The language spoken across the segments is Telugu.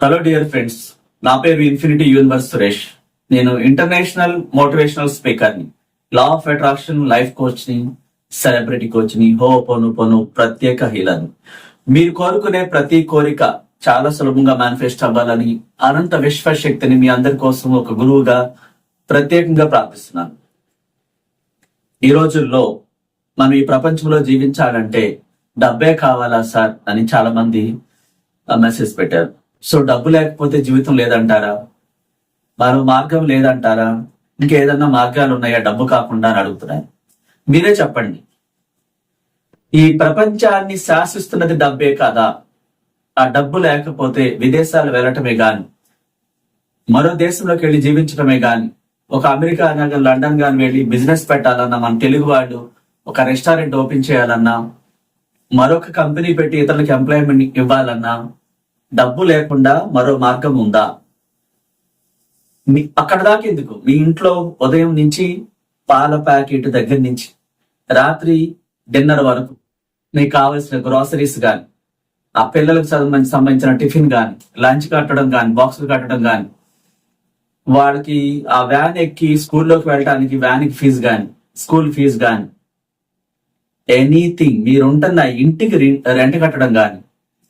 హలో డియర్ ఫ్రెండ్స్ నా పేరు ఇన్ఫినిటీ యూనివర్స్ సురేష్. నేను ఇంటర్నేషనల్ మోటివేషనల్ స్పీకర్ని లా ఆఫ్ అట్రాక్షన్ లైఫ్ కోచ్ని సెలబ్రిటీ కోచ్ని హో పొను పొను ప్రత్యేక హీలర్ మీరు కోరుకునే ప్రతి కోరిక చాలా సులభంగా మేనిఫెస్ట్ అవ్వాలని అనంత విశ్వశక్తిని మీ అందరి కోసం ఒక గురువుగా ప్రత్యేకంగా ప్రార్థిస్తున్నాను. ఈ రోజుల్లో మనం ఈ ప్రపంచంలో జీవించాలంటే డబ్బే కావాలా సార్ అని చాలా మంది మెసేజ్ పెట్టారు. సో డబ్బు లేకపోతే జీవితం లేదంటారా? మరో మార్గం లేదంటారా? ఇంకేదన్నా మార్గాలు ఉన్నాయా డబ్బు కాకుండా అని అడుగుతున్నాయి. మీరే చెప్పండి. ఈ ప్రపంచాన్ని శాసిస్తున్నది డబ్బే కాదా? ఆ డబ్బు లేకపోతే విదేశాలు వెళ్ళటమే గాని మరో దేశంలోకి వెళ్ళి జీవించడమే గాని ఒక అమెరికా అనగా లండన్ కానీ వెళ్ళి బిజినెస్ పెట్టాలన్నా మన తెలుగు వాళ్ళు ఒక రెస్టారెంట్ ఓపెన్ చేయాలన్నా మరొక కంపెనీ పెట్టి ఇతరులకు ఎంప్లాయ్మెంట్ ఇవ్వాలన్నా డబ్బు లేకుండా మరో మార్గం ఉందా? మీ అక్కడ దాకా ఎందుకు? మీ ఇంట్లో ఉదయం నుంచి పాల ప్యాకెట్ దగ్గర నుంచి రాత్రి డిన్నర్ వరకు మీకు కావలసిన గ్రాసరీస్ కానీ ఆ పిల్లలకు చదువు సంబంధించిన టిఫిన్ కానీ లంచ్ కట్టడం కానీ బాక్సులు కట్టడం కానీ వాళ్ళకి ఆ వ్యాన్ ఎక్కి స్కూల్లోకి వెళ్ళడానికి వ్యాన్కి ఫీజు కానీ స్కూల్ ఫీజు కానీ ఎనీథింగ్ మీరుంటున్న ఇంటికి రెంట్ కట్టడం కానీ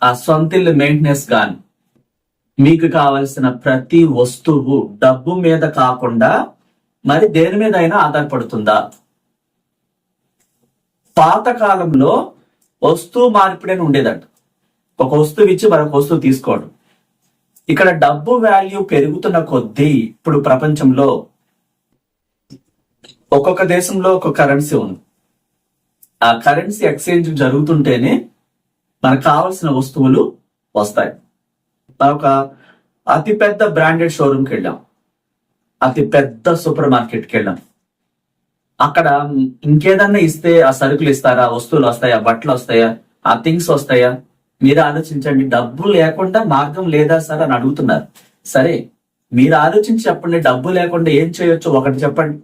ఆ సొంత ఇల్లు మెయింటెనెన్స్ కానీ మీకు కావలసిన ప్రతి వస్తువు డబ్బు మీద కాకుండా మరి దేని మీద అయినా ఆధారపడుతుందా? పాత కాలంలో వస్తువు మార్పిడి అని ఉండేదంట. ఒక వస్తువు ఇచ్చి మరొక వస్తువు తీసుకోవడం. ఇక్కడ డబ్బు వాల్యూ పెరుగుతున్న కొద్దీ ఇప్పుడు ప్రపంచంలో ఒక్కొక్క దేశంలో ఒక కరెన్సీ ఉంది. ఆ కరెన్సీ ఎక్స్చేంజ్ జరుగుతుంటేనే మనకు కావాల్సిన వస్తువులు వస్తాయి. మనం ఒక అతి పెద్ద బ్రాండెడ్ షోరూమ్కి వెళ్ళాం. అతి పెద్ద సూపర్ మార్కెట్కి వెళ్ళాం. అక్కడ ఇంకేదన్నా ఇస్తే ఆ సరుకులు ఇస్తారా వస్తువులు వస్తాయా బట్టలు వస్తాయా ఆ థింగ్స్ వస్తాయా మీరు ఆలోచించండి. డబ్బు లేకుండా మార్గం లేదా సార్ అని అడుగుతున్నారు. సరే మీరు ఆలోచించి చెప్పండి డబ్బు లేకుండా ఏం చేయొచ్చు? ఒకటి చెప్పండి.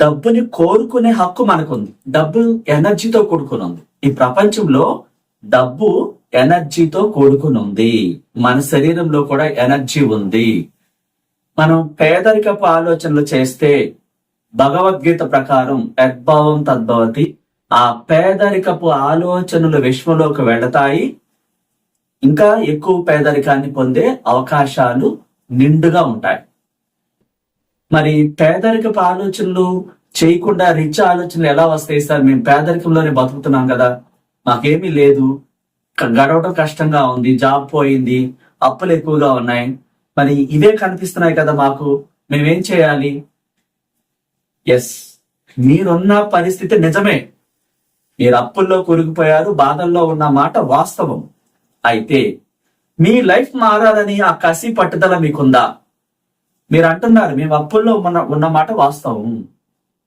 డబ్బుని కోరుకునే హక్కు మనకుంది. డబ్బు ఎనర్జీతో కూడుకుని ఉంది ఈ ప్రపంచంలో డబ్బు ఎనర్జీతో కూడుకుని ఉంది మన శరీరంలో కూడా ఎనర్జీ ఉంది. మనం పేదరికపు ఆలోచనలు చేస్తే భగవద్గీత ప్రకారం యద్భావం తద్భవతి. ఆ పేదరికపు ఆలోచనలు విశ్వంలోకి వెళతాయి. ఇంకా ఎక్కువ పేదరికాన్ని పొందే అవకాశాలు నిండుగా ఉంటాయి. మరి పేదరికపు ఆలోచనలు చేయకుండా రిచ్ ఆలోచనలు ఎలా వస్తాయి సార్? మేము పేదరికంలోనే బతుకుతున్నాం కదా. మాకేమీ లేదు. గడవడం కష్టంగా ఉంది. జాబ్ పోయింది. అప్పులు ఎక్కువగా ఉన్నాయి. మరి ఇవే కనిపిస్తున్నాయి కదా మాకు. మేమేం చేయాలి? ఎస్ మీరున్న పరిస్థితి నిజమే. మీరు అప్పుల్లో కూరుకుపోయారు. బాధల్లో ఉన్న మాట వాస్తవం. అయితే మీ లైఫ్ మారాలని ఆ కసి పట్టుదల మీకుందా? మీరు అంటున్నారు మేము అప్పుల్లో ఉన్న ఉన్న మాట వాస్తవం.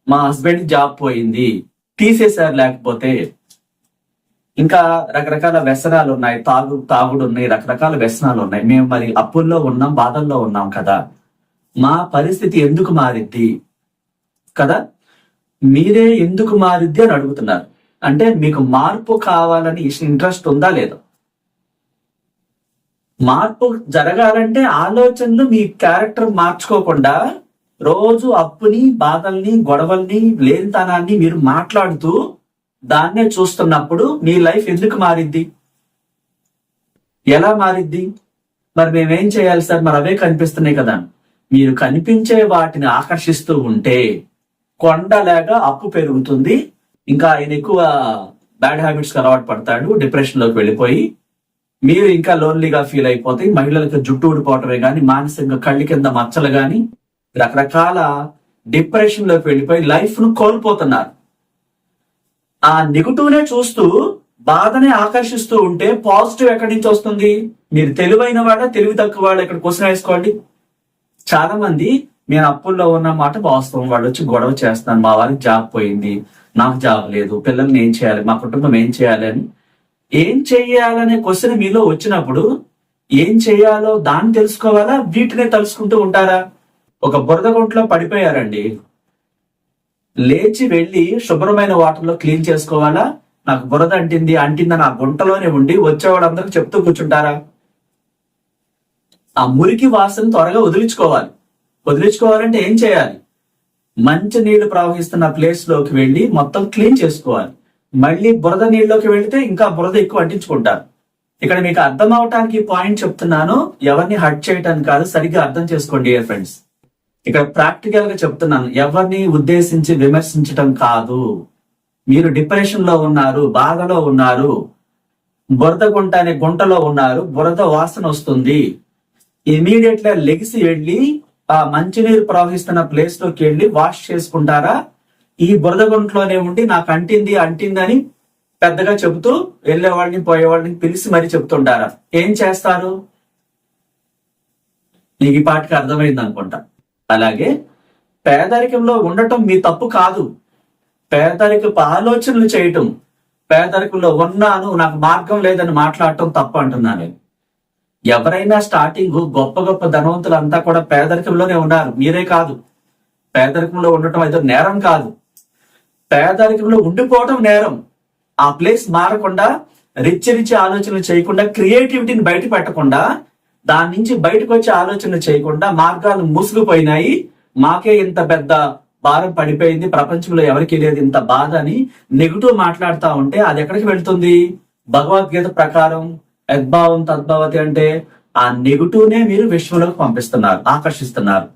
మా హస్బెండ్ జాబ్ పోయింది. తీసేశారు లేకపోతే ఇంకా రకరకాల వ్యసనాలు ఉన్నాయి. తాగు తాగుడు ఉన్నాయి రకరకాల వ్యసనాలు ఉన్నాయి. మేము మరి అప్పుల్లో ఉన్నాం బాధల్లో ఉన్నాం కదా. మా పరిస్థితి ఎందుకు మారిద్ది కదా? మీరే ఎందుకు మారిద్ది అని అడుగుతున్నారు. అంటే మీకు మార్పు కావాలని ఇంట్రెస్ట్ ఉందా లేదా? మార్పు జరగాలంటే ఆలోచనలు మీ క్యారెక్టర్ మార్చుకోకుండా రోజు అప్పుని బాధల్ని గొడవల్ని లేనితనాన్ని మీరు మాట్లాడుతూ దాన్నే చూస్తున్నప్పుడు మీ లైఫ్ ఎందుకు మారిద్ది? ఎలా మారిద్ది? మరి మేమేం చేయాలి సార్? మరి అవే కనిపిస్తున్నాయి కదా. మీరు కనిపించే వాటిని ఆకర్షిస్తూ ఉంటే కొండలాగా అప్పు పెరుగుతుంది. ఇంకా ఆయన ఎక్కువ బ్యాడ్ హ్యాబిట్స్కి అలవాటు పడతాడు డిప్రెషన్లోకి వెళ్ళిపోయి. మీరు ఇంకా లోన్లీగా ఫీల్ అయిపోతాయి మహిళలకు జుట్టు ఊడిపోవటమే కానీ మానసికంగా కళ్ళు కింద మచ్చలు కానీ రకరకాల డిప్రెషన్లోకి వెళ్ళిపోయి లైఫ్ను కోల్పోతున్నారు. ఆ నెగటివ్నే చూస్తూ బాధనే ఆకర్షిస్తూ ఉంటే పాజిటివ్ ఎక్కడి నుంచి వస్తుంది? మీరు తెలివైన వాడ తెలివి తక్కువ వాడు ఇక్కడ క్వశ్చన్ వేసుకోండి. చాలా మంది నేను అప్పుల్లో ఉన్న మాట వాస్తవం వాళ్ళు వచ్చి గొడవ చేస్తాను మా వారికి జాబ్ పోయింది నాకు జాబ్ లేదు పిల్లల్ని ఏం చేయాలి మా కుటుంబం ఏం చేయాలి అని. ఏం చేయాలనే క్వశ్చన్ మీలో వచ్చినప్పుడు ఏం చేయాలో దాన్ని తెలుసుకోవాలా? వీటినే తలుసుకుంటూ ఉంటారా? ఒక బురద గుంట్లో పడిపోయారండి. లేచి వెళ్ళి శుభ్రమైన వాటర్లో క్లీన్ చేసుకోవాలా? నాకు బురద అంటింది అంటిందని ఆ గుంటలోనే ఉండి వచ్చేవాళ్ళందరికి చెప్తూ కూర్చుంటారా? ఆ మురికి వాసన త్వరగా వదిలించుకోవాలి. వదిలించుకోవాలంటే ఏం చేయాలి? మంచి నీళ్ళు ప్రవహిస్తున్న ప్లేస్లోకి వెళ్ళి మొత్తం క్లీన్ చేసుకోవాలి. మళ్ళీ బురద నీళ్ళలోకి వెళితే ఇంకా బురద ఎక్కువ అంటించుకుంటారు. ఇక్కడ మీకు అర్థం అవటానికి పాయింట్ చెప్తున్నాను. ఎవరిని హట్ చేయటానికి కాదు సరిగ్గా అర్థం చేసుకోండి డియర్ ఫ్రెండ్స్. ఇక్కడ ప్రాక్టికల్గా చెప్తున్నాను. ఎవరిని ఉద్దేశించి విమర్శించటం కాదు. మీరు డిప్రెషన్లో ఉన్నారు బాధలో ఉన్నారు బురద గుంట అనే గుంటలో ఉన్నారు బురద వాసన వస్తుంది. ఇమీడియట్గా లెగిసి వెళ్ళి ఆ మంచినీరు ప్రవహిస్తున్న ప్లేస్లోకి వెళ్ళి వాష్ చేసుకుంటారా? ఈ బురద గుంటలోనే ఉండి నాకు అంటింది అంటింది అని పెద్దగా చెబుతూ వెళ్ళేవాళ్ళని పోయేవాళ్ళని పిలిచి మరీ చెప్తుంటారా? ఏం చేస్తారు? నీకు ఈ పాటికి అర్థమైంది అనుకుంటా. అలాగే పేదరికంలో ఉండటం మీ తప్పు కాదు. పేదరికపు ఆలోచనలు చేయటం పేదరికంలో ఉన్నాను నాకు మార్గం లేదని మాట్లాడటం తప్పు అంటున్నాను నేను. ఎవరైనా స్టార్టింగ్ గొప్ప గొప్ప ధనవంతులు అంతా కూడా పేదరికంలోనే ఉన్నారు. మీరే కాదు. పేదరికంలో ఉండటం అయితే నేరం కాదు. పేదరికంలో ఉండిపోవటం నేరం. ఆ ప్లేస్ మారకుండా రిచ్ రిచ్ ఆలోచనలు చేయకుండా క్రియేటివిటీని బయట పెట్టకుండా దాని నుంచి బయటకు వచ్చే ఆలోచనలు చేయకుండా మార్గాలు మూసుకుపోయినాయి మాకే ఇంత పెద్ద భారం పడిపోయింది. ప్రపంచంలో ఎవరికి లేదు ఇంత బాధ అని నెగిటివ్ మాట్లాడుతా ఉంటే అది ఎక్కడికి వెళ్తుంది? భగవద్గీత ప్రకారం యద్భావం తద్భవతి అంటే ఆ నెగిటివ్నే మీరు విశ్వంలోకి పంపిస్తున్నారు ఆకర్షిస్తున్నారు.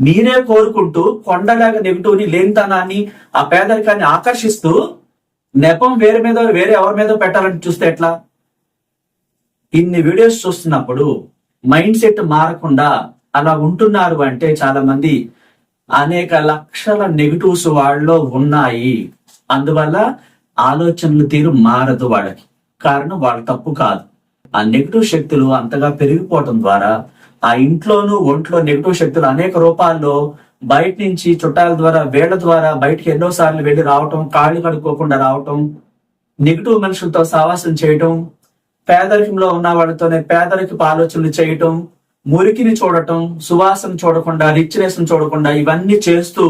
మీరే కోరుకుంటూ కొండలాగా నెగిటివ్ని లేనితనాన్ని ఆ పేదరికాన్ని ఆకర్షిస్తూ నెపం వేరే మీద వేరే ఎవరి మీద పెట్టాలని చూస్తే ఎట్లా? ఇన్ని వీడియోస్ చూస్తున్నప్పుడు మైండ్ సెట్ మారకుండా అలా ఉంటున్నారు అంటే చాలా మంది అనేక లక్షల నెగిటివ్స్ వాళ్ళలో ఉన్నాయి. అందువల్ల ఆలోచనలు తీరు మారదు వాళ్ళకి. కారణం వాళ్ళ తప్పు కాదు. ఆ నెగిటివ్ శక్తులు అంతగా పెరిగిపోవటం ద్వారా ఆ ఇంట్లోనూ ఒంట్లో నెగిటివ్ శక్తులు అనేక రూపాల్లో బయట నుంచి చుట్టాల ద్వారా వేళ్ళ ద్వారా బయటకి ఎన్నో సార్లు వెళ్ళి రావటం కాళ్ళు కడుక్కోకుండా రావటం నెగిటివ్ మనుషులతో సావాసం చేయటం పేదరికంలో ఉన్న వాళ్ళతోనే పేదరికపు ఆలోచనలు చేయటం మురికిని చూడటం సువాసన చూడకుండా రిచ్నెస్ చూడకుండా ఇవన్నీ చేస్తూ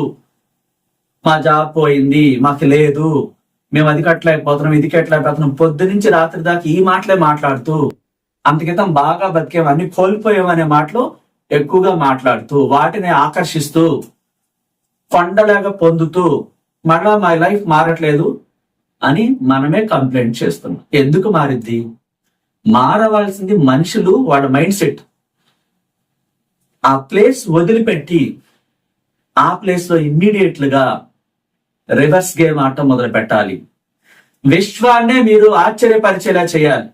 మా జాబ్ పోయింది మాకు లేదు. మేము అది కట్టలేకపోతున్నాం ఇది కట్టలేకపోతున్నాం. పొద్దు నుంచి రాత్రి దాకా ఈ మాటలే మాట్లాడుతూ అంతకితం బాగా బతికేవన్నీ కోల్పోయేవనే మాటలు ఎక్కువగా మాట్లాడుతూ వాటిని ఆకర్షిస్తూ కొండలాగా పొందుతూ మళ్ళా మా లైఫ్ మారట్లేదు అని మనమే కంప్లైంట్ చేస్తున్నాం. ఎందుకు మారిద్ది? మారవలసింది మనుషులు వాళ్ళ మైండ్ సెట్. ఆ ప్లేస్ వదిలిపెట్టి ఆ ప్లేస్లో ఇమ్మీడియట్గా రివర్స్ గేమ్ ఆడటం మొదలు పెట్టాలి. విశ్వాన్నే మీరు ఆశ్చర్యపరిచేలా చేయాలి.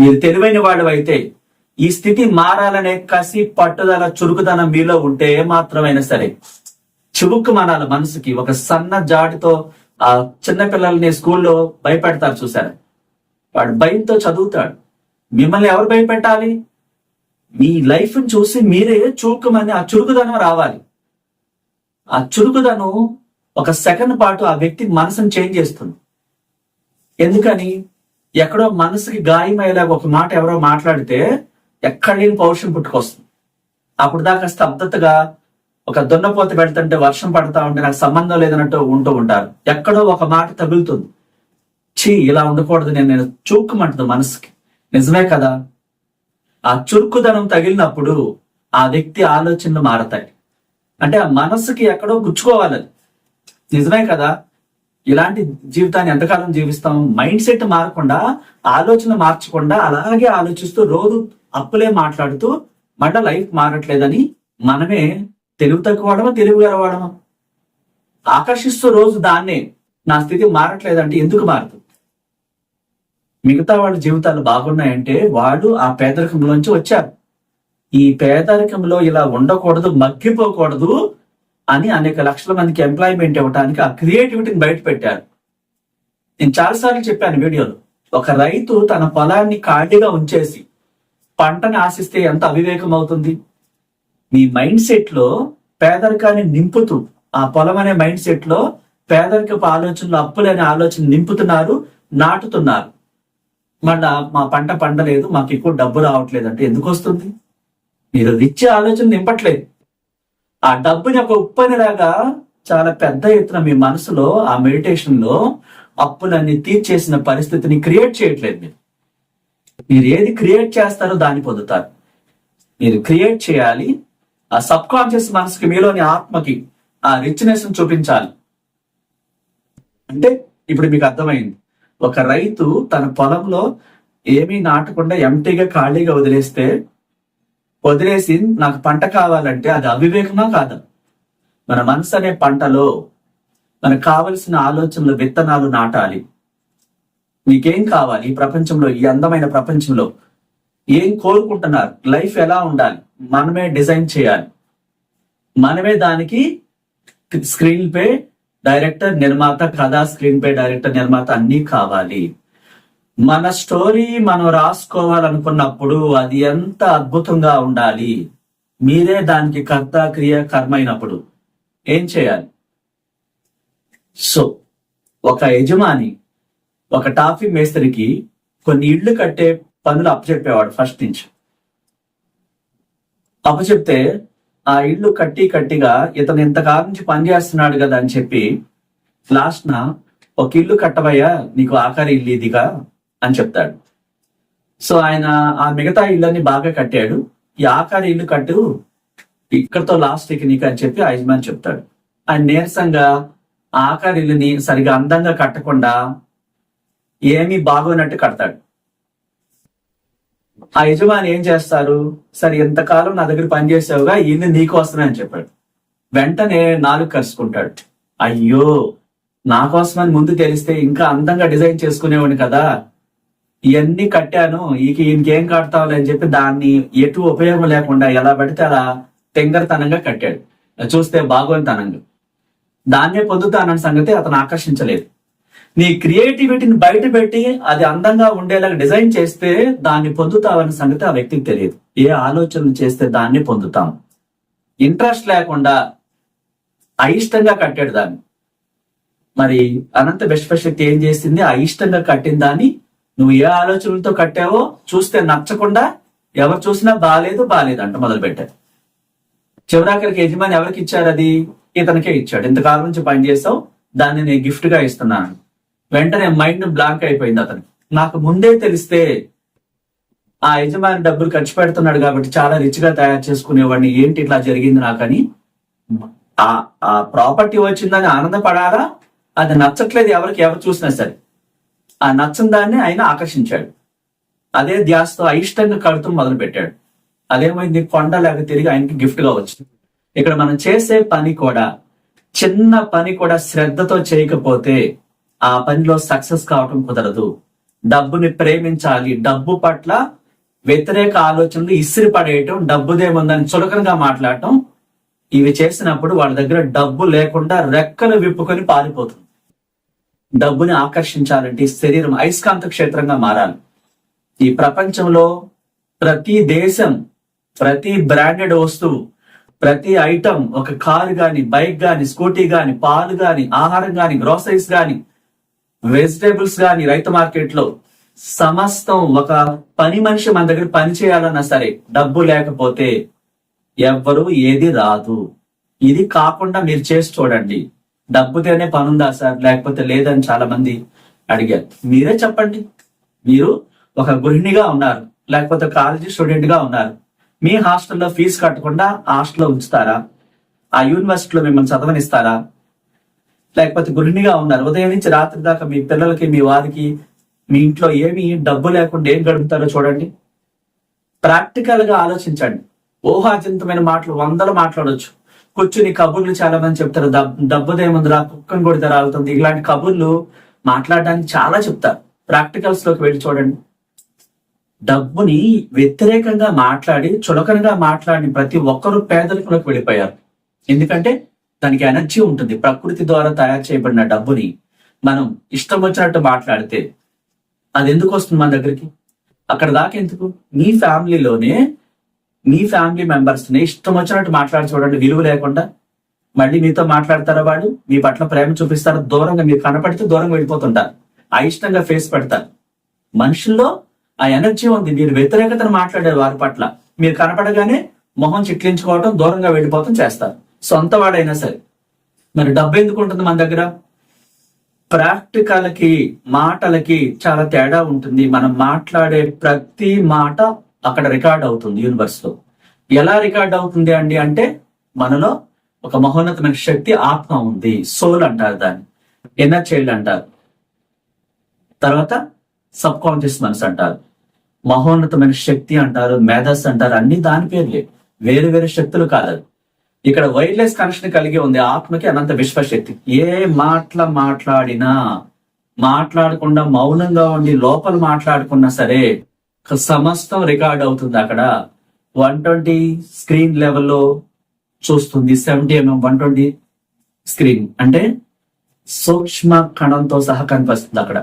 మీరు తెలివైన వాళ్ళు అయితే ఈ స్థితి మారాలనే కసి పట్టుదల చురుకుదనం మీలో ఉంటే మాత్రమైనా సరే. చివుక్కు మనాల మనసుకి. ఒక సన్న జాటితో ఆ చిన్న పిల్లల్ని స్కూల్లో భయపెడతారు చూసారా? వాడు భయంతో చదువుతాడు. మిమ్మల్ని ఎవరు భయపెట్టాలి? మీ లైఫ్ చూసి మీరే చూకమని ఆ చురుకుదనం రావాలి. ఆ చురుకుదనం ఒక సెకండ్ పాటు ఆ వ్యక్తి మనసుని చేంజ్ చేస్తుంది. ఎందుకని? ఎక్కడో మనసుకి గాయమయ్యేలాగా ఒక మాట ఎవరో మాట్లాడితే ఎక్కడ లేని పౌరుషం పుట్టుకొస్తుంది. అప్పుడు దాకా స్తబ్దతగా ఒక దున్నపోత పెడుతుంటే వర్షం పడతా ఉంటే నాకు సంబంధం లేదన్నట్టు ఉంటూ ఉంటారు. ఎక్కడో ఒక మాట తగులుతుంది. చీ ఇలా ఉండకూడదు నేను నేను చూక్కుమంటుంది మనసుకి. నిజమే కదా? ఆ చురుకుదనం తగిలినప్పుడు ఆ వ్యక్తి ఆలోచనలు మారతాయి. అంటే ఆ మనసుకి ఎక్కడో గుచ్చుకోవాలి అది. నిజమే కదా? ఇలాంటి జీవితాన్ని ఎంతకాలం జీవిస్తాం? మైండ్ సెట్ మారకుండా ఆలోచన మార్చకుండా అలాగే ఆలోచిస్తూ రోజు అప్పులే మాట్లాడుతూ మళ్ళా లైఫ్ మారట్లేదని మనమే తెలివి తక్కువడమా తెలివి గలవాడమా? ఆకర్షిస్తూ రోజు దాన్నే నా స్థితి మారట్లేదంటే ఎందుకు మారదు? మిగతా వాళ్ళ జీవితాలు బాగున్నాయంటే వాళ్ళు ఆ పేదరికంలోంచి వచ్చారు. ఈ పేదరికంలో ఇలా ఉండకూడదు మగ్గిపోకూడదు అని అనేక లక్షల మందికి ఎంప్లాయ్మెంట్ ఇవ్వడానికి ఆ క్రియేటివిటీని బయట పెట్టారు. నేను చాలాసార్లు చెప్పాను వీడియోలో ఒక రైతు తన పొలాన్ని ఖాళీగా ఉంచేసి పంటని ఆశిస్తే ఎంత అవివేకం అవుతుంది మీ మైండ్ సెట్లో పేదరికాన్ని నింపుతూ ఆ పొలం అనే మైండ్ సెట్లో పేదరికపు ఆలోచనలు అప్పులనే ఆలోచన నింపుతున్నారు నాటుతున్నారు. మళ్ళా మా పంట పండలేదు మాకు ఎక్కువ డబ్బు రావట్లేదు అంటే ఎందుకు వస్తుంది? మీరు ఇచ్చే ఆలోచన నింపట్లేదు. ఆ డబ్బుని ఒక ఉప్పనిలాగా చాలా పెద్ద ఎత్తున మీ మనసులో ఆ మెడిటేషన్లో అప్పులన్నీ తీర్చేసిన పరిస్థితిని క్రియేట్ చేయట్లేదు మీరు. మీరు ఏది క్రియేట్ చేస్తారో దాన్ని పొందుతారు. మీరు క్రియేట్ చేయాలి. ఆ సబ్ కాన్షియస్ మనసుకి మీలోని ఆత్మకి ఆ రిచ్నెస్ చూపించాలి. అంటే ఇప్పుడు మీకు అర్థమైంది. ఒక రైతు తన పొలంలో ఏమీ నాటకుండా ఎంటీగా ఖాళీగా వదిలేస్తే వదిలేసి నాకు పంట కావాలంటే అది అవివేకమా కాదా? మన మనసు అనే పంటలో మనకు కావలసిన ఆలోచనలు విత్తనాలు నాటాలి. మీకేం కావాలి? ఈ ప్రపంచంలో ఈ అందమైన ప్రపంచంలో ఏం కోరుకుంటున్నారు? లైఫ్ ఎలా ఉండాలి? మనమే డిజైన్ చేయాలి. మనమే దానికి స్క్రీన్ పే డైరెక్టర్ నిర్మాత కథ స్క్రీన్ పే డైరెక్టర్ నిర్మాత అన్నీ కావాలి. మన స్టోరీ మనం రాసుకోవాలనుకున్నప్పుడు అది ఎంత అద్భుతంగా ఉండాలి? మీరే దానికి కర్త క్రియ కర్మ అయినప్పుడు ఏం చేయాలి? సో ఒక యజమాని ఒక టాఫీ మేస్త్రికి కొన్ని ఇళ్ళు కట్టే పనులు అప్పచెప్పేవాడు ఫస్ట్ నుంచి. అప్పచెప్తే ఆ ఇల్లు కట్టి కట్టిగా ఇతను ఇంతకాలం నుంచి పని చేస్తున్నాడు కదా అని చెప్పి లాస్ట్ నా ఒక ఇల్లు కట్టవయ్యా నీకు ఆఖరి ఇల్లు ఇదిగా అని చెప్తాడు. సో ఆయన ఆ మిగతా ఇళ్ళని బాగా కట్టాడు. ఈ ఆఖరి ఇల్లు కట్టు ఇక్కడతో లాస్ట్ ఇక నీకు అని చెప్పి ఆ యజమాని చెప్తాడు. ఆయన నీరసంగా ఆఖరి ఇల్లుని సరిగా అందంగా కట్టకుండా ఏమీ బాగోనట్టు కడతాడు. ఆ యజమాని ఏం చేస్తారు సరే ఎంతకాలం నా దగ్గర పనిచేసావుగా ఈయన నీకోసమే అని చెప్పాడు. వెంటనే నాలుగు కరుచుకుంటాడు అయ్యో నా కోసమని ముందు తెలిస్తే ఇంకా అందంగా డిజైన్ చేసుకునేవాడిని కదా. ఇవన్నీ కట్టాను ఇక ఈయనకేం కడతావులే అని చెప్పి దాన్ని ఎటు ఉపయోగం లేకుండా ఎలా పడితే అలా తెంగరతనంగా కట్టాడు. చూస్తే బాగోనితనంగా. దాన్నే పొందుతానన్న సంగతి అతను ఆకర్షించలేదు. నీ క్రియేటివిటీని బయట పెట్టి అది అందంగా ఉండేలాగా డిజైన్ చేస్తే దాన్ని పొందుతావనే సంగతి ఆ వ్యక్తికి తెలియదు. ఏ ఆలోచన చేస్తే దాన్ని పొందుతాం. ఇంట్రెస్ట్ లేకుండా అయిష్టంగా కట్టాడు దాన్ని. మరి అనంత విశ్వశక్తి ఏం చేసింది? అయిష్టంగా కట్టిన దాన్ని నువ్వు ఏ ఆలోచనలతో కట్టావో చూస్తే నచ్చకుండా ఎవరు చూసినా బాగాలేదు బాలేదు అంట మొదలు పెట్టారు చివరాఖరికి యజమాని ఎవరికి ఇచ్చారు అది? ఇతనికే ఇచ్చాడు. ఇంతకాలం నుంచి పని చేస్తావు దాన్ని నేను గిఫ్ట్గా ఇస్తున్నాను. వెంటనే మైండ్ బ్లాంక్ అయిపోయింది అతనికి. నాకు ముందే తెలిస్తే ఆ యజమాని డబ్బులు ఖర్చు పెడుతున్నాడు కాబట్టి చాలా రిచ్గా తయారు చేసుకునేవాడిని. ఏంటి ఇట్లా జరిగింది నాకని? ఆ ఆ ప్రాపర్టీ వచ్చిందని ఆనందపడాలా? అది నచ్చట్లేదు ఎవరికి ఎవరు చూసినా సరే. ఆ నచ్చని దాన్ని ఆయన ఆకర్షించాడు. అదే ధ్యాసతో అయిష్టంగా కడుతూ మొదలు పెట్టాడు అదేమైంది? కొండ లేక తిరిగి ఆయనకి గిఫ్ట్గా వచ్చింది. ఇక్కడ మనం చేసే పని కూడా చిన్న పని కూడా శ్రద్ధతో చేయకపోతే ఆ పనిలో సక్సెస్ కావటం కుదరదు. డబ్బుని ప్రేమించాలి. డబ్బు పట్ల వ్యతిరేక ఆలోచనలు ఇసిరి పడేయటం డబ్బుదేముందని చులకనగా మాట్లాడటం ఇవి చేసినప్పుడు వాళ్ళ దగ్గర డబ్బు లేకుండా రెక్కలు విప్పుకొని పారిపోతుంది. డబ్బుని ఆకర్షించాలంటే శరీరం అయస్కాంత క్షేత్రంగా మారాలి. ఈ ప్రపంచంలో ప్రతి దేశం ప్రతి బ్రాండెడ్ వస్తువు ప్రతి ఐటమ్ ఒక కారు గాని బైక్ గాని స్కూటీ గాని పాలు గాని ఆహారం గాని గ్రోసరీస్ గాని వెజిటేబుల్స్ కానీ రైతు మార్కెట్లో సమస్తం ఒక పని మనిషి మన దగ్గర పని చేయాలన్నా సరే డబ్బు లేకపోతే ఎవ్వరు ఏది రాదు. ఇది కాకుండా మీరు చేసి చూడండి. డబ్బుతోనే పనుందా సార్? లేకపోతే లేదని చాలా మంది అడిగారు. మీరే చెప్పండి. మీరు ఒక గృహిణిగా ఉన్నారు. లేకపోతే కాలేజీ స్టూడెంట్గా ఉన్నారు. మీ హాస్టల్లో ఫీజు కట్టకుండా హాస్టల్లో ఉంచుతారా? ఆ యూనివర్సిటీలో మిమ్మల్ని చదవనిస్తారా? లేకపోతే గృహిణిగా ఉన్నారు. ఉదయం నుంచి రాత్రి దాకా మీ పిల్లలకి మీ వారికి మీ ఇంట్లో ఏమి డబ్బు లేకుండా ఏం గడుపుతారో చూడండి. ప్రాక్టికల్గా ఆలోచించండి. ఊహాజంతమైన మాటలు వందలు మాట్లాడొచ్చు కూర్చుని కబుర్లు చాలా మంది చెప్తారు డబ్- డబ్బుదేముందిరా కుక్కను కొడితే రాలుతుంది. ఇలాంటి కబుర్లు మాట్లాడడానికి చాలా చెప్తారు. ప్రాక్టికల్స్లోకి వెళ్ళి చూడండి. డబ్బుని వ్యతిరేకంగా మాట్లాడి చులకనగా మాట్లాడిన ప్రతి ఒక్కరూ పేదరికంలోకి వెళ్ళిపోయారు. ఎందుకంటే దానికి ఎనర్జీ ఉంటుంది. ప్రకృతి ద్వారా తయారు చేయబడిన డబ్బుని మనం ఇష్టం వచ్చినట్టు మాట్లాడితే అది ఎందుకు వస్తుంది మన దగ్గరికి? అక్కడ దాకా ఎందుకు? మీ ఫ్యామిలీలోనే మీ ఫ్యామిలీ మెంబర్స్ని ఇష్టం వచ్చినట్టు మాట్లాడి చూడండి. విలువ లేకుండా మళ్ళీ మీతో మాట్లాడతారా వాడు? మీ పట్ల ప్రేమ చూపిస్తారా? దూరంగా మీరు కనపడితే దూరంగా వెళ్ళిపోతుంటారు. అయిష్టంగా ఫేస్ పెడతారు. మనుషుల్లో ఆ ఎనర్జీ ఉంది. మీరు వ్యతిరేకతను మాట్లాడారు వారి పట్ల మీరు కనపడగానే మొహం చిట్లించుకోవటం దూరంగా వెళ్ళిపోవటం చేస్తారు. సొంత వాడైనా సరే. మరి డబ్బు ఎందుకు ఉంటుంది మన దగ్గర? ప్రాక్టికల్కి మాటలకి చాలా తేడా ఉంటుంది. మనం మాట్లాడే ప్రతి మాట అక్కడ రికార్డ్ అవుతుంది యూనివర్స్లో ఎలా రికార్డ్ అవుతుంది అండి అంటే మనలో ఒక మహోన్నతమైన శక్తి ఆత్మ ఉంది. సోల్ అంటారు దాన్ని. ఎన్నర్ చైల్డ్ అంటారు. తర్వాత సబ్ కాన్షియస్ మనసు అంటారు. మహోన్నతమైన శక్తి అంటారు మేధస్ అంటారు అన్ని దాని పేర్లే. వేరు వేరు శక్తులు కాదు ఇక్కడ వైర్లెస్ కనెక్షన్ కలిగి ఉంది. ఆత్మకి అనంత విశ్వశక్తి. ఏ మాటల మాట్లాడినా మాట్లాడకుండా మౌనంగా ఉండి లోపల మాట్లాడుకున్నా సరే సమస్తం రికార్డ్ అవుతుంది అక్కడ. వన్ ట్వంటీ స్క్రీన్ లెవెల్లో చూస్తుంది. Seventy mm one twenty screen. అంటే సూక్ష్మ కణంతో సహా కనిపిస్తుంది అక్కడ.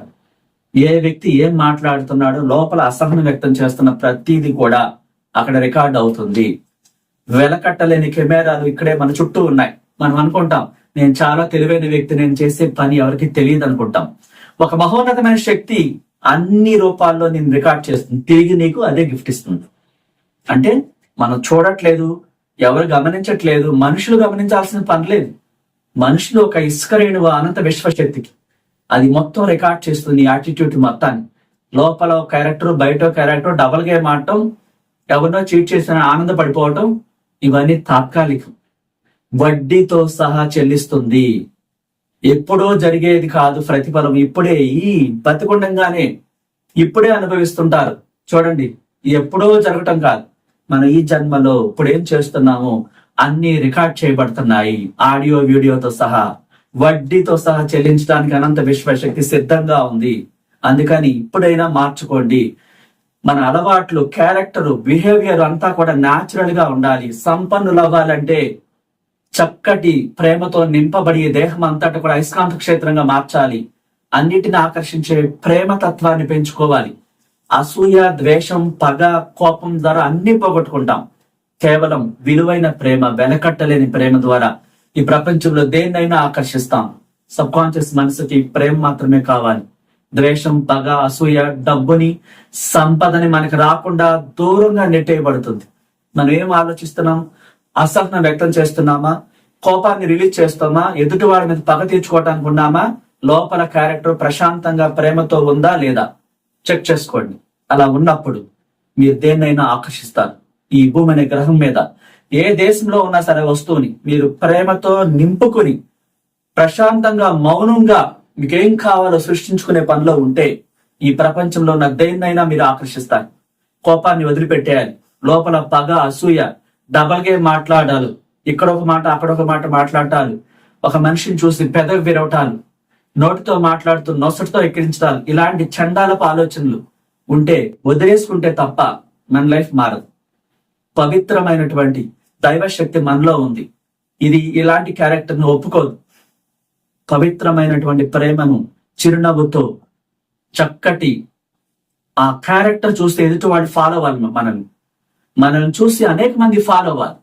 ఏ వ్యక్తి ఏం మాట్లాడుతున్నాడో లోపల అసహనం వ్యక్తం చేస్తున్న ప్రతిదీ కూడా అక్కడ రికార్డ్ అవుతుంది. వెలకట్టలేని కెమెరాలు ఇక్కడే మన చుట్టూ ఉన్నాయి. మనం అనుకుంటాం నేను చాలా తెలివైన వ్యక్తి నేను చేసే పని ఎవరికి తెలియదు అనుకుంటాం. ఒక మహోన్నతమైన శక్తి అన్ని రూపాల్లో నేను రికార్డ్ చేస్తుంది. తిరిగి నీకు అదే గిఫ్ట్ ఇస్తుంది. అంటే మనం చూడట్లేదు ఎవరు గమనించట్లేదు మనుషులు గమనించాల్సిన పని లేదు. మనుషులు ఒక ఇసుక రేణువు అనంత విశ్వశక్తికి. అది మొత్తం రికార్డ్ చేస్తుంది యాటిట్యూడ్ మొత్తాన్ని. లోపల ఒక క్యారెక్టర్ బయట క్యారెక్టర్ డబల్ గేమ్ ఆడటం ఎవరినో చీట్ చేసిన ఆనందపడిపోవటం ఇవన్నీ తాత్కాలికం. వడ్డీతో సహా చెల్లిస్తుంది. ఎప్పుడో జరిగేది కాదు ప్రతిఫలం. ఇప్పుడే ఈ బతికుండంగానే ఇప్పుడే అనుభవిస్తుంటారు. చూడండి ఎప్పుడో జరగటం కాదు. మనం ఈ జన్మలో ఇప్పుడు ఏం చేస్తున్నామో అన్ని రికార్డ్ చేయబడుతున్నాయి. ఆడియో వీడియోతో సహా. వడ్డీతో సహా చెల్లించడానికి అనంత విశ్వశక్తి సిద్ధంగా ఉంది. అందుకని ఇప్పుడైనా మార్చుకోండి. మన అలవాట్లు క్యారెక్టర్ బిహేవియర్ అంతా కూడా న్యాచురల్గా ఉండాలి. సంపన్నులు అవ్వాలంటే చక్కటి ప్రేమతో నింపబడి దేహం అంతటా కూడా అయస్కాంత క్షేత్రంగా మార్చాలి. అన్నిటిని ఆకర్షించే ప్రేమ తత్వాన్ని పెంచుకోవాలి. అసూయ ద్వేషం పగ కోపం ద్వారా అన్ని పోగొట్టుకుంటాం. కేవలం విలువైన ప్రేమ వెనకట్టలేని ప్రేమ ద్వారా ఈ ప్రపంచంలో దేన్నైనా ఆకర్షిస్తాం. సబ్ కాన్షియస్ మనసుకి ప్రేమ మాత్రమే కావాలి. ద్వేషం పగ అసూయ డబ్బుని సంపదని మనకి రాకుండా దూరంగా నెట్టేయబడుతుంది. మనం ఏం ఆలోచిస్తున్నాం? అసహనం వ్యక్తం చేస్తున్నామా? కోపాన్ని రిలీజ్ చేస్తామా? ఎదుటి వాడి మీద పగ తీర్చుకోవటానికి ఉన్నామా? లోపల క్యారెక్టర్ ప్రశాంతంగా ప్రేమతో ఉందా లేదా? చెక్ చేసుకోండి. అలా ఉన్నప్పుడు మీరు దేన్నైనా ఆకర్షిస్తారు. ఈ భూమి అనే గ్రహం మీద ఏ దేశంలో ఉన్నా సరే వస్తువుని మీరు ప్రేమతో నింపుకుని ప్రశాంతంగా మౌనంగా మీకేం కావాలో సృష్టించుకునే పనిలో ఉంటే ఈ ప్రపంచంలో ఉన్న దేన్నైనా మీరు ఆకర్షిస్తారు. కోపాన్ని వదిలిపెట్టేయాలి. లోపల పగ అసూయ డబల్ గేమ్ మాట్లాడాలి. ఇక్కడ ఒక మాట అక్కడ ఒక మాట మాట్లాడటాలు ఒక మనిషిని చూసి పెదవి విరవటాలు. నోటితో మాట్లాడుతూ నొసటితో ఎక్కిరించడాలు ఇలాంటి చండాలపు ఆలోచనలు ఉంటే వదిలేసుకుంటే తప్ప మన లైఫ్ మారదు. పవిత్రమైనటువంటి దైవశక్తి మనలో ఉంది. ఇది ఇలాంటి క్యారెక్టర్ను ఒప్పుకోదు. పవిత్రమైనటువంటి ప్రేమను చిరునవ్వుతో చక్కటి ఆ క్యారెక్టర్ చూస్తే ఎదుటి వాడు ఫాలో అవ్వాలి మనల్ని. మనల్ని చూసి అనేక మంది ఫాలో అవ్వాలి.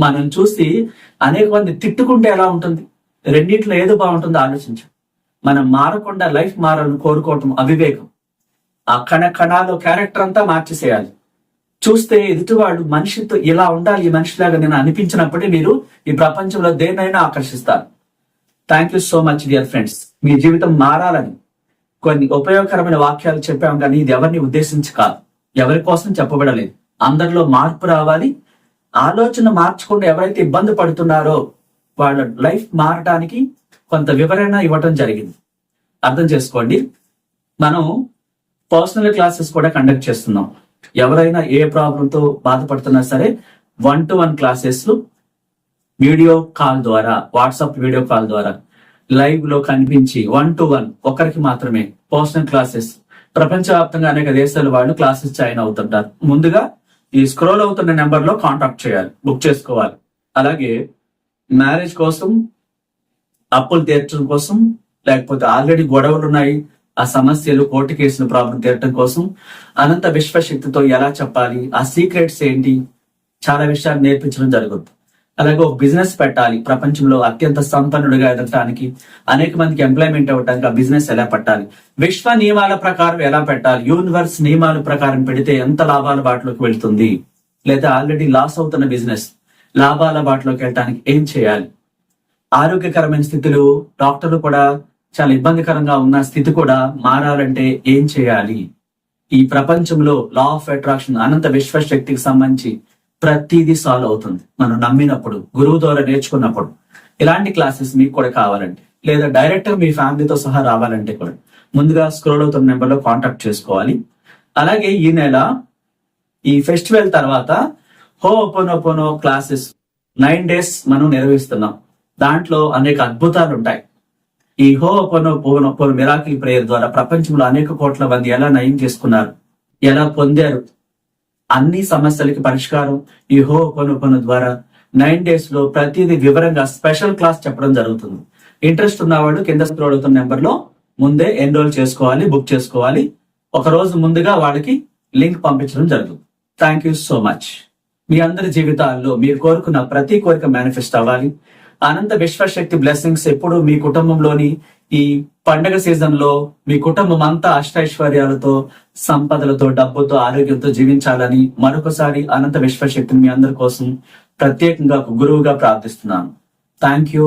మనం చూసి అనేక మంది తిట్టుకుంటే ఎలా ఉంటుంది? రెండిట్లో ఏదో బాగుంటుందో ఆలోచించు మనం మారకుండా లైఫ్ మారాలని కోరుకోవటం అవివేకం. ఆ కణ కణాలు క్యారెక్టర్ అంతా మార్చేసేయాలి. చూస్తే ఎదుటివాడు మనిషితో ఇలా ఉండాలి ఈ మనిషిలాగా నేను అనిపించినప్పుడే మీరు ఈ ప్రపంచంలో దేన్నైనా ఆకర్షిస్తారు. Thank you so much dear friends మీ జీవితం మారాలని కొన్ని ఉపయోగకరమైన వాక్యాలు చెప్పాం కానీ ఇది ఎవరిని ఉద్దేశించి కాదు. ఎవరి కోసం చెప్పబడలేదు. అందరిలో మార్పు రావాలి. ఆలోచన మార్చకుండా ఎవరైతే ఇబ్బంది పడుతున్నారో వాళ్ళ లైఫ్ మారడానికి కొంత వివరణ ఇవ్వటం జరిగింది. అర్థం చేసుకోండి. మనం పర్సనల్ క్లాసెస్ కూడా కండక్ట్ చేస్తున్నాం. ఎవరైనా ఏ ప్రాబ్లంతో బాధపడుతున్నా సరే one to one classes video call ద్వారా వాట్సాప్ వీడియో కాల్ ద్వారా లైవ్లో కనిపించి వన్ టు వన్ ఒకరికి మాత్రమే పర్సనల్ క్లాసెస్ ప్రపంచవ్యాప్తంగా అనేక దేశాల వాళ్ళు క్లాసెస్ జాయిన్ అవుతుంటారు. ముందుగా ఈ స్క్రోల్ అవుతున్న నెంబర్లో కాంటాక్ట్ చేయాలి బుక్ చేసుకోవాలి. అలాగే మ్యారేజ్ కోసం అప్పులు తీర్చడం కోసం లేకపోతే ఆల్రెడీ గొడవలు ఉన్నాయి ఆ సమస్యలు కోర్టు కేసులు ప్రాబ్లం తీరటం కోసం అనంత విశ్వశక్తితో ఎలా చెప్పాలి ఆ సీక్రెట్స్ ఏంటి చాలా విషయాలు నేర్పించడం జరుగుతుంది. అలాగే ఒక బిజినెస్ పెట్టాలి. ప్రపంచంలో అత్యంత సంపన్నుడిగా ఎదగటానికి అనేక మందికి ఎంప్లాయ్మెంట్ అవ్వడానికి ఆ బిజినెస్ ఎలా పెట్టాలి? విశ్వ నియమాల ప్రకారం ఎలా పెట్టాలి? యూనివర్స్ నియమాల ప్రకారం పెడితే ఎంత లాభాల బాటలోకి వెళ్తుంది? లేదా ఆల్రెడీ లాస్ అవుతున్న బిజినెస్ లాభాల బాటలోకి వెళ్ళడానికి ఏం చేయాలి? ఆరోగ్యకరమైన స్థితిలో డాక్టర్లు కూడా చాలా ఇబ్బందికరంగా ఉన్న స్థితి కూడా మారాలంటే ఏం చేయాలి? ఈ ప్రపంచంలో లా ఆఫ్ అట్రాక్షన్ అనంత విశ్వశక్తికి సంబంధించి ప్రతిదీ సాల్వ్ అవుతుంది. మనం నమ్మినప్పుడు గురువు ద్వారా నేర్చుకున్నప్పుడు. ఇలాంటి క్లాసెస్ మీకు కూడా కావాలంటే లేదా డైరెక్ట్గా మీ ఫ్యామిలీతో సహా రావాలంటే కూడా. ముందుగా స్క్రోల్ అవుతున్న నెంబర్లో కాంటాక్ట్ చేసుకోవాలి. అలాగే ఈ నెల ఈ ఫెస్టివల్ తర్వాత హో ఒపోనోపోనో క్లాసెస్ నైన్ డేస్ మనం నిర్వహిస్తున్నాం. దాంట్లో అనేక అద్భుతాలు ఉంటాయి. ఈ హో ఓపెన్ ఓపెన్ మిరాకిల్ ప్రేయర్ ద్వారా ప్రపంచంలో అనేక కోట్ల మంది ఎలా నయం చేసుకున్నారు ఎలా పొందారు అన్ని సమస్యలకి పరిష్కారం ఈ హో ద్వారా నైన్ డేస్లో ప్రతిదీ వివరంగా స్పెషల్ క్లాస్ చెప్పడం జరుగుతుంది. ఇంట్రెస్ట్ ఉన్నవాళ్ళు కింద అడుగుతున్న నెంబర్లో ముందే ఎన్రోల్ చేసుకోవాలి బుక్ చేసుకోవాలి. ఒక రోజు ముందుగా వాళ్ళకి లింక్ పంపించడం జరుగుతుంది. Thank you so much. మీ అందరి జీవితాల్లో మీరు కోరుకున్న ప్రతి కోరిక మేనిఫెస్ట్ అవ్వాలి. అనంత విశ్వశక్తి బ్లెస్సింగ్స్ ఎప్పుడు మీ కుటుంబంలోని ఈ పండగ సీజన్లో మీ కుటుంబం అంతా అష్టైశ్వర్యాలతో సంపదలతో డబ్బుతో ఆరోగ్యంతో జీవించాలని మరొకసారి అనంత విశ్వశక్తిని మీ అందరి కోసం ప్రత్యేకంగా ఒక గురువుగా ప్రార్థిస్తున్నాను. Thank you